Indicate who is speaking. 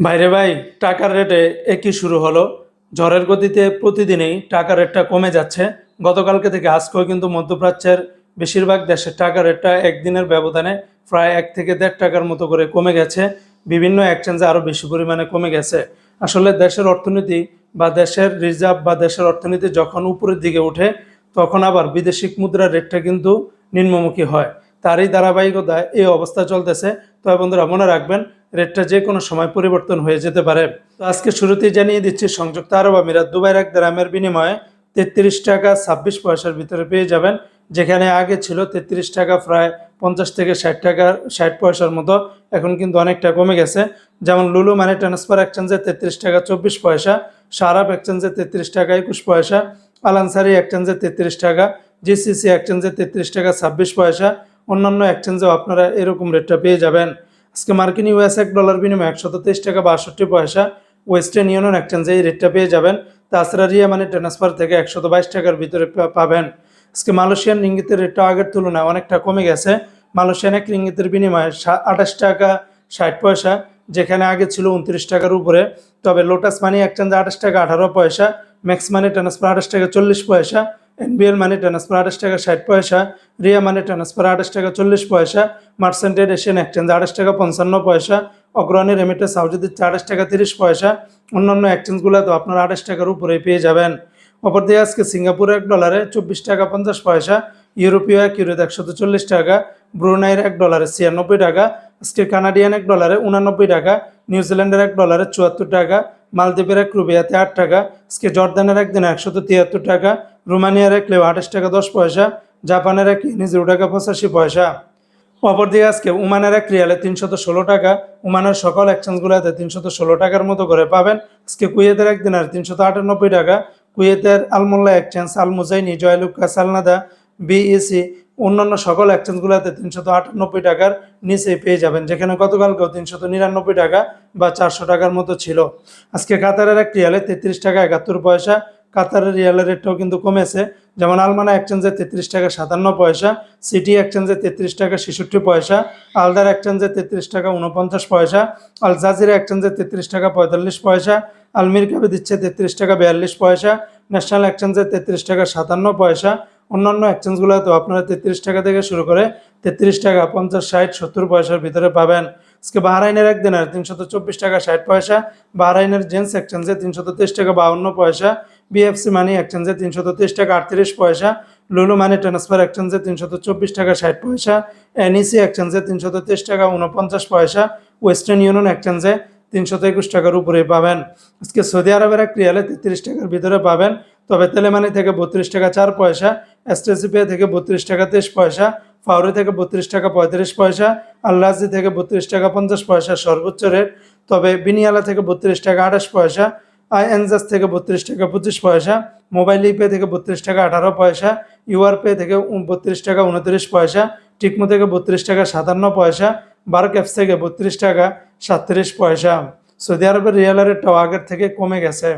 Speaker 1: বাইরে ভাই, টাকার রেটে একই শুরু হলো। ঝড়ের গতিতে প্রতিদিনই টাকার রেটটা কমে যাচ্ছে। গতকালকে থেকে আজকেও কিন্তু মধ্যপ্রাচ্যের বেশিরভাগ দেশের টাকার রেটটা একদিনের ব্যবধানে প্রায় এক থেকে দেড় টাকার মতো করে কমে গেছে। বিভিন্ন এক্সচেঞ্জে আরও বেশি পরিমাণে কমে গেছে। আসলে দেশের অর্থনীতি বা দেশের রিজার্ভ বা দেশের অর্থনীতি যখন উপরের দিকে ওঠে, তখন আবার বিদেশি মুদ্রার রেটটা কিন্তু নিম্নমুখী হয়। তারই ধারাবাহিকতায় এই অবস্থা চলতেছে। তবে বন্ধুরা, মনে রাখবেন রেটটা যে কোনো সময় পরিবর্তন হয়ে যেতে পারে। তো আজকে শুরুতেই জানিয়ে দিচ্ছি, সংযুক্ত আরব আমিরাত দুবাইয়ের এক গ্রামের বিনিময়ে তেত্রিশ টাকা ছাব্বিশ পয়সার ভিতরে পেয়ে যাবেন, যেখানে আগে ছিল তেত্রিশ টাকা, প্রায় পঞ্চাশ থেকে ষাট টাকা, ষাট পয়সার মতো। এখন কিন্তু অনেকটা কমে গেছে। যেমন লুলু মানি ট্রান্সফার এক্সচেঞ্জে তেত্রিশ টাকা চব্বিশ পয়সা সারাপ এক্সচেঞ্জে তেত্রিশ টাকা একুশ পয়সা, আলানসারি এক্সচেঞ্জে তেত্রিশ টাকা, জিসিসি এক্সচেঞ্জে তেত্রিশ টাকা ছাব্বিশ পয়সা, অন্যান্য এক্সচেঞ্জেও আপনারা এরকম রেটটা পেয়ে যাবেন। আজকে মার্কিন ইউএস এক ডলার বিনিময়ে একশত তেইশ টাকা বাষট্টি পয়সা ওয়েস্টার্ন ইউনিয়ন এক্সচেঞ্জে এই রেটটা পেয়ে যাবেন তাছাড়া রিয়া মানি ট্রান্সফার থেকে একশত বাইশ টাকার ভিতরে পাবেন। আজকে মালয়েশিয়ান রিঙ্গিতের রেটটা আগের তুলনায় অনেকটা কমে গেছে। মালয়েশিয়ান এক রিঙ্গিতের বিনিময়ে আঠাশ টাকা ষাট পয়সা, যেখানে আগে ছিল উনত্রিশ টাকার উপরে। তবে লোটাস মানি এক্সচেঞ্জে আঠাশ টাকা আঠারো পয়সা ম্যাক্স মানি ট্রান্সফার আঠাশ টাকা চল্লিশ পয়সা এনবিএল মানি ট্রান্সফার আঠাশ টাকা ষাট পয়সা, রিয়া মানি ট্রান্সফার আঠাশ টাকা চল্লিশ পয়সা মার্সেন্টেড এশিয়ান এক্সচেঞ্জ আঠাশ টাকা পঞ্চান্ন পয়সা, অগ্রণী রেমিটেন্স হাউজে দিচ্ছে আঠাশ টাকা তিরিশ পয়সা, অন্যান্য এক্সচেঞ্জগুলো তো আপনারা আঠাশ টাকার উপরে পেয়ে যাবেন। অপরদিকে আজকে সিঙ্গাপুরে এক ডলারে চব্বিশ টাকা পঞ্চাশ পয়সা, ইউরোপীয় এক ইউরোতে একশত চল্লিশ টাকা, ব্রুনাইয়ের এক ডলারে ছিয়ানব্বই টাকা, আজকে কানাডিয়ান এক ডলারে উনানব্বই টাকা নিউজিল্যান্ডের এক ডলারে চুয়াত্তর টাকা, মালদ্বীপের এক রুবিয়াতে আট টাকা, আজকে জর্দানের একদিনে একশত তিয়াত্তর টাকা রোমানিয়ার এক লেও আঠাশ টাকা দশ পয়সা, জাপানের এক ইনি জিরো টাকা পঁচাশি পয়সা। অপরদিকে আজকে উমানের এক রিয়ালে তিনশত ষোলো টাকা, উমানের সকল এক্সচেঞ্জগুলোতে তিনশত ষোলো টাকার মতো করে পাবেন। আজকে কুয়েতের একদিন আর তিনশত আটানব্বই টাকা, কুয়েতের আলমোল্লা এক্সচেঞ্জ আল মুজাইনি জয়লুকা, সালনাদা, বিইসি, অন্যান্য সকল এক্সচেঞ্জগুলোতে তিনশত আটানব্বই টাকার নিচে পেয়ে যাবেন, যেখানে গতকালকেও তিনশত নিরানব্বই টাকা বা চারশো টাকার মতো ছিল। আজকে কাতারের এক রিয়ালে তেত্রিশ টাকা একাত্তর পয়সা কাতারের রিয়ালের রেটটাও কিন্তু কমেছে। যেমন আলমানা এক্সচেঞ্জে তেত্রিশ টাকা সাতান্ন পয়সা, সিটি এক্সচেঞ্জে তেত্রিশ টাকা ছেষট্টি পয়সা, আলদার এক্সচেঞ্জে তেত্রিশ টাকা উনপঞ্চাশ পয়সা, আল জাজিরা এক্সচেঞ্জে তেত্রিশ টাকা পঁয়তাল্লিশ পয়সা আলমির কাবে দিচ্ছে তেত্রিশ টাকা বিয়াল্লিশ পয়সা, ন্যাশনাল এক্সচেঞ্জে তেত্রিশ টাকা সাতান্ন পয়সা, অন্যান্য এক্সচেঞ্জগুলোতেও আপনারা তেত্রিশ টাকা থেকে শুরু করে তেত্রিশ টাকা পঞ্চাশ, ষাট, সত্তর পয়সার ভিতরে পাবেন। আজকে বাহরাইনের একদিনের তিনশত চব্বিশ টাকা ষাট পয়সা, বাহরাইনের জেন্টস এক্সচেঞ্জে তিনশত তেইশ টাকা বাউন্ন পয়সা, বিএফসি মানি এক্সচেঞ্জে তিনশত তেইশ টাকা আটত্রিশ পয়সা, লুলু মানি ট্রান্সফার এক্সচেঞ্জে তিনশত চব্বিশ টাকা ষাট পয়সা, এনইসি এক্সচেঞ্জে তিনশত তেইশ টাকা উনপঞ্চাশ পয়সা, ওয়েস্টার্ন ইউনিয়ন এক্সচেঞ্জে তিনশত একুশ টাকার উপরে পাবেন। আজকে সৌদি আরবের এক রিয়ালে তেত্রিশ টাকার ভিতরে পাবেন। তবে তেলেমানি থেকে বত্রিশ টাকা চার পয়সা, এসটিসিপে থেকে বত্রিশ টাকা তেইশ পয়সা ফাউরি থেকে বত্রিশ টাকা পঁয়ত্রিশ পয়সা আল্লাজি থেকে বত্রিশ টাকা পঞ্চাশ পয়সা সর্বোচ্চ রেট, তবে বিনিয়ালা থেকে বত্রিশ টাকা আঠাশ পয়সা এনজাস থেকে বত্রিশ টাকা পঁচিশ পয়সা, মোবাইল ইপে থেকে বত্রিশ টাকা আঠারো পয়সা ইউআর পে থেকে বত্রিশ টাকা উনত্রিশ পয়সা, টিকমো থেকে বত্রিশ টাকা সাতান্ন পয়সা, বার্ক অ্যাপস থেকে বত্রিশ টাকা সাতত্রিশ পয়সা। সৌদি আরবের রিয়াল রেটটাও আগের থেকে কমে গেছে।